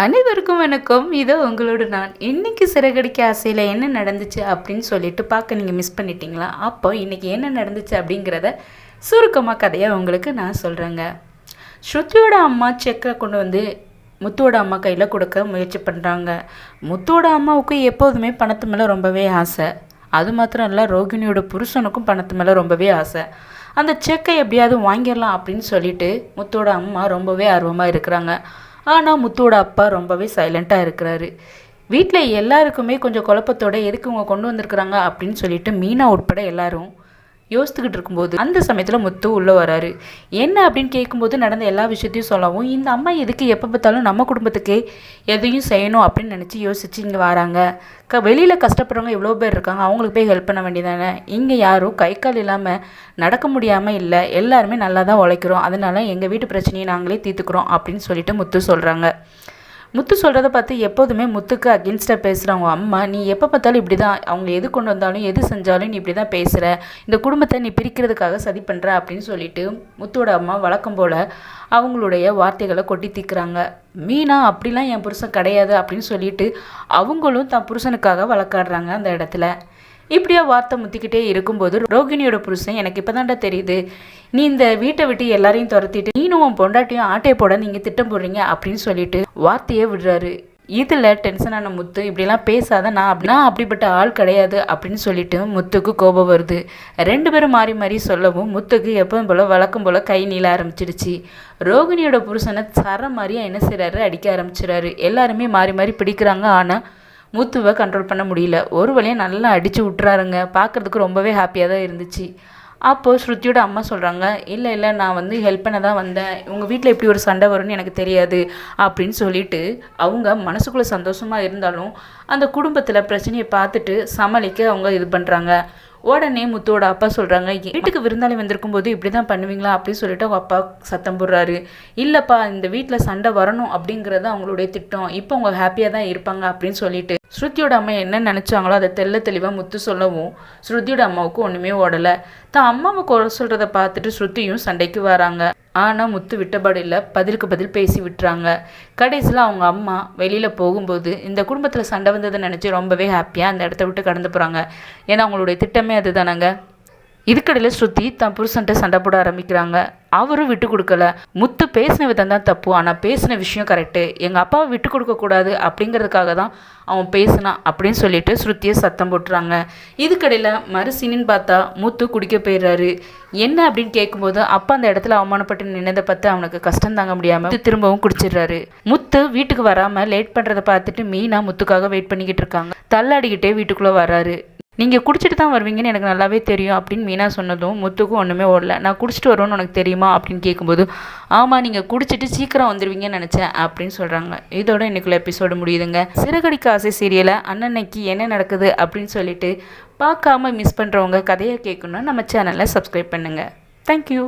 அனைவருக்கும் வணக்கம். இதோ உங்களோட நான். இன்னைக்கு சிறகடிக்க ஆசையில் என்ன நடந்துச்சு அப்படின்னு சொல்லிட்டு பார்க்க நீங்கள் மிஸ் பண்ணிட்டீங்களா? அப்போ இன்றைக்கி என்ன நடந்துச்சு அப்படிங்கிறத சுருக்கமாக கதையாக உங்களுக்கு நான் சொல்கிறேங்க ஸ்ருதியோட அம்மா செக்கை கொண்டு வந்து முத்துவோட அம்மா கையில் கொடுக்க முயற்சி பண்ணுறாங்க முத்துவோட அம்மாவுக்கு எப்போதுமே பணத்து மேலே ரொம்பவே ஆசை. அது மாத்திரம் இல்லை ரோகிணியோட புருஷனுக்கும் பணத்து மேலே ரொம்பவே ஆசை. அந்த செக்கை எப்படியாவது வாங்கிடலாம் அப்படின்னு சொல்லிட்டு முத்தோட அம்மா ரொம்பவே ஆர்வமாக இருக்கிறாங்க. ஆனால் முத்தோட அப்பா ரொம்பவே சைலண்ட்டாக இருக்கிறாரு. வீட்டில் எல்லாருக்குமே கொஞ்சம் குழப்பத்தோட எதுக்கு இவங்க கொண்டு வந்திருக்கிறாங்க? அப்படின்னு சொல்லிட்டு மீனா உட்பட எல்லாரும் யோசித்துக்கிட்டு இருக்கும்போது அந்த சமயத்தில் முத்து உள்ளே வராரு. என்ன? அப்படின்னு கேட்கும்போது நடந்த எல்லா விஷயத்தையும் சொல்லவும் இந்த அம்மா எதுக்கு எப்போ பார்த்தாலும் நம்ம குடும்பத்துக்கே எதையும் செய்யணும்? அப்படின்னு நினச்சி யோசிச்சு இங்கே வராங்க. க வெளியில் கஷ்டப்படுறவங்க எவ்வளோ பேர் இருக்காங்க அவங்களுக்கு போய் ஹெல்ப் பண்ண வேண்டியதானே? இங்கே யாரும் கை கால் இல்லாமல் நடக்க முடியாமல் இல்லை எல்லாருமே நல்லா தான் உழைக்கிறோம். அதனால் எங்கள் வீட்டு பிரச்சனையை நாங்களே தீர்த்துக்கிறோம் அப்படின்னு சொல்லிட்டு முத்து சொல்கிறாங்க முத்து சொல்கிறத பார்த்து எப்போதுமே முத்துக்கு அகென்ஸ்டாக பேசுகிறவங்க அம்மா நீ எப்போ பார்த்தாலும் இப்படி தான் அவங்க எது கொண்டு வந்தாலும் எது செஞ்சாலும் நீ இப்படி தான் பேசுகிற இந்த குடும்பத்தை நீ பிரிக்கிறதுக்காக சதி பண்ணுற அப்படின்னு சொல்லிட்டு முத்தோட அம்மா வழக்கம் போல் அவங்களுடைய வார்த்தைகளை கொட்டி தீக்குறாங்க. மீனா அப்படிலாம் என் புருஷன் கிடையாது அப்படின்னு சொல்லிட்டு அவங்களும் தன் புருஷனுக்காக வழக்காடுறாங்க அந்த இடத்துல. இப்படியா வார்த்தை முத்திக்கிட்டே இருக்கும்போது ரோகிணியோட புருஷன் எனக்கு இப்போதான்டா தெரியுது. நீ இந்த வீட்டை விட்டு எல்லாரையும் துரத்திட்டு நீனும் உன் பொண்டாட்டியும் ஆட்டையை போட நீங்கள் திட்டம் போடுறீங்க அப்படின்னு சொல்லிட்டு வார்த்தையே விடுறாரு. இதில் டென்ஷனான முத்து இப்படிலாம் பேசாத. நான் அப்படி நான் அப்படிப்பட்ட ஆள் கிடையாது அப்படின்னு சொல்லிட்டு முத்துக்கு கோபம் வருது. ரெண்டு பேரும் மாறி மாறி சொல்லவும் முத்துக்கு எப்பவும் போல் வழக்கம் போல் கை நீள ஆரம்பிச்சிடுச்சு ரோகிணியோட புருஷனை சர மாதிரியாக என்ன செய்கிறாரு அடிக்க ஆரம்பிச்சிடாரு எல்லாருமே மாறி மாறி பிடிக்கிறாங்க. ஆனால் முத்துவை கண்ட்ரோல் பண்ண முடியல. ஒரு வழியாக நல்லா அடித்து விட்டுறாருங்க பார்க்குறதுக்கு ரொம்பவே ஹாப்பியாக தான் இருந்துச்சு. அப்போது ஸ்ருதியோட அம்மா சொல்கிறாங்க இல்லை இல்லை நான் வந்து ஹெல்ப் பண்ண தான் வந்தேன். உங்கள் வீட்டில் இப்படி ஒரு சண்டை வரும்னு எனக்கு தெரியாது. அப்படின்னு சொல்லிட்டு அவங்க மனசுக்குள்ளே சந்தோஷமாக இருந்தாலும் அந்த குடும்பத்தில் பிரச்சனையை பார்த்துட்டு சமாளிக்க அவங்க இது பண்ணுறாங்க உடனே முத்துவோட அப்பா சொல்கிறாங்க வீட்டுக்கு விருந்தாளி வந்திருக்கும் போது இப்படி தான் பண்ணுவீங்களா? அப்படின்னு சொல்லிட்டு அவங்க அப்பா சத்தம் போடுறாரு. இல்லைப்பா இந்த வீட்டில் சண்டை வரணும் அப்படிங்கிறது அவங்களுடைய திட்டம். இப்போ அவங்க ஹாப்பியாக தான் இருப்பாங்க அப்படின்னு சொல்லிட்டு ஸ்ருதியோட அம்மா என்ன நினச்சாங்களோ அதை தெல்ல தெளிவாக முத்து சொல்லவும் ஸ்ருதியோட அம்மாவுக்கு ஒன்றுமே ஓடலை. தான் அம்மாவை குறை சொல்கிறத பார்த்துட்டு ஸ்ருதியும் சண்டைக்கு வராங்க. ஆனால் முத்து விட்டபாடு இல்லை பதிலுக்கு பதில் பேசி விட்டுறாங்க. கடைசியில் அவங்க அம்மா வெளியில் போகும்போது இந்த குடும்பத்தில் சண்டை வந்ததை நினச்சி ரொம்பவே ஹாப்பியாக அந்த இடத்த விட்டு கடந்து போகிறாங்க ஏன்னா அவங்களுடைய திட்டமே அதுதானங்க. இதுக்கடையில் ஸ்ருதி தன் புருஷன்ட்ட சண்டை போட ஆரம்பிக்கிறாங்க. அவரும் விட்டு கொடுக்கல. முத்து பேசின விதம் தான் தப்பு. ஆனால் பேசின விஷயம் கரெக்டு எங்கள் அப்பாவை விட்டு கொடுக்கக்கூடாது அப்படிங்கிறதுக்காக தான் அவன் பேசினான் அப்படின்னு சொல்லிட்டு ஸ்ருதியை சத்தம் போட்டுறாங்க. இதுக்கடையில் மறுசீனின்னு பார்த்தா முத்து குடிக்க போயிடுறாரு. என்ன அப்படின்னு கேட்கும்போது அப்பா அந்த இடத்துல அவமானப்பட்டு நின்னதை பார்த்து அவனுக்கு கஷ்டம் தாங்க முடியாமல் திரும்பவும் குடிச்சிடுறாரு. முத்து வீட்டுக்கு வராமல் லேட் பண்ணுறதை பார்த்துட்டு மீனா முத்துக்காக வெயிட் பண்ணிக்கிட்டு இருக்காங்க. தள்ளாடிக்கிட்டே வீட்டுக்குள்ளே வராரு. நீங்கள் குடிச்சிட்டு தான் வருவீங்கன்னு எனக்கு நல்லாவே தெரியும் அப்படின்னு மீனா சொன்னதும் முத்துக்கும் ஒன்றுமே ஓடல. நான் குடிச்சிட்டு வருவோன்னு உனக்கு தெரியுமா? அப்படின்னு கேட்கும்போது ஆமாம் நீங்கள் குடிச்சிட்டு சீக்கிரம் வந்துடுவீங்கன்னு நினச்சேன் அப்படின்னு சொல்கிறாங்க இதோட இன்னைக்குள்ள எபிசோடு முடியுதுங்க. சிறகடிக்க ஆசை சீரியலை அன்னன்னைக்கு என்ன நடக்குது அப்படின்னு சொல்லிட்டு பார்க்காம மிஸ் பண்ணுறவங்க கதையை கேட்கணும்னா நம்ம சேனலை சப்ஸ்கிரைப் பண்ணுங்கள் தேங்க்யூ